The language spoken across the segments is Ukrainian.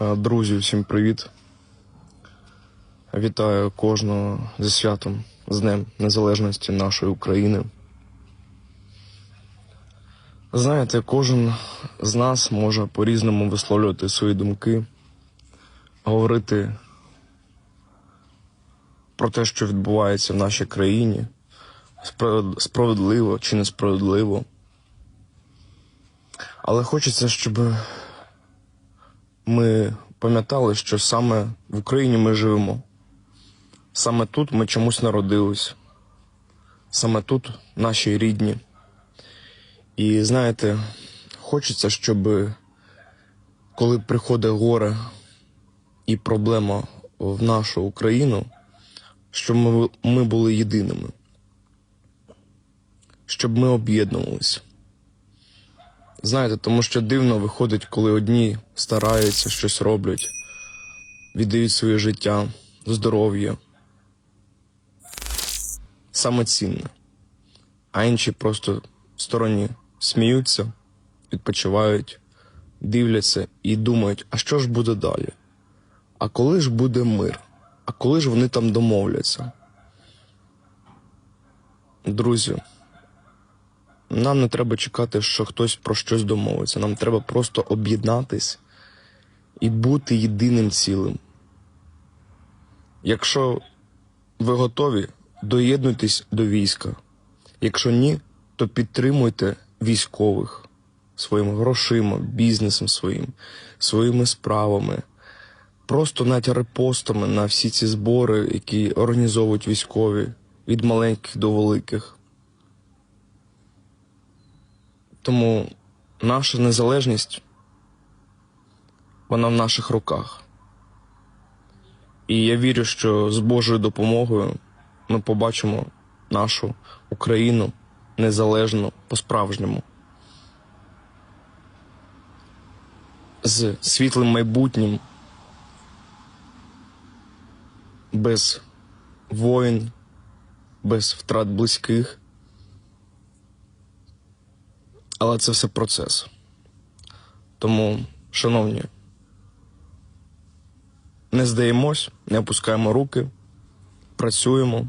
Е, Друзі, всім привіт. Вітаю кожного зі святом, з Днем Незалежності нашої України. Знаєте, кожен з нас може по-різному висловлювати свої думки, говорити про те, що відбувається в нашій країні, справедливо чи несправедливо. Але хочеться, щоб ми пам'ятали, що саме в Україні ми живемо. Саме тут ми чомусь народились. Саме тут наші рідні. І знаєте, хочеться, щоб коли приходить горе і проблема в нашу Україну, щоб ми, були єдиними. Щоб ми об'єднувалися. Знаєте, тому що дивно виходить, коли одні стараються, щось роблять, віддають своє життя, здоров'я. Саме цінне. А інші просто в стороні сміються, відпочивають, дивляться і думають, а що ж буде далі? А коли ж буде мир? А коли ж вони там домовляться? Друзі, нам не треба чекати, що хтось про щось домовиться. Нам треба просто об'єднатись і бути єдиним цілим. Якщо ви готові, доєднуйтесь до війська. Якщо ні, то підтримуйте військових своїми грошима, бізнесом своїм, своїми справами, просто навіть репостами на всі ці збори, які організовують військові від маленьких до великих. Тому наша незалежність, вона в наших руках. І я вірю, що з Божою допомогою ми побачимо нашу Україну незалежну по-справжньому. З світлим майбутнім, без воїн, без втрат близьких. Але це все процес. Тому, шановні, не здаємось, не опускаємо руки, працюємо.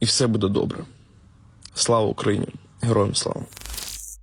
І все буде добре. Слава Україні! Героям слава!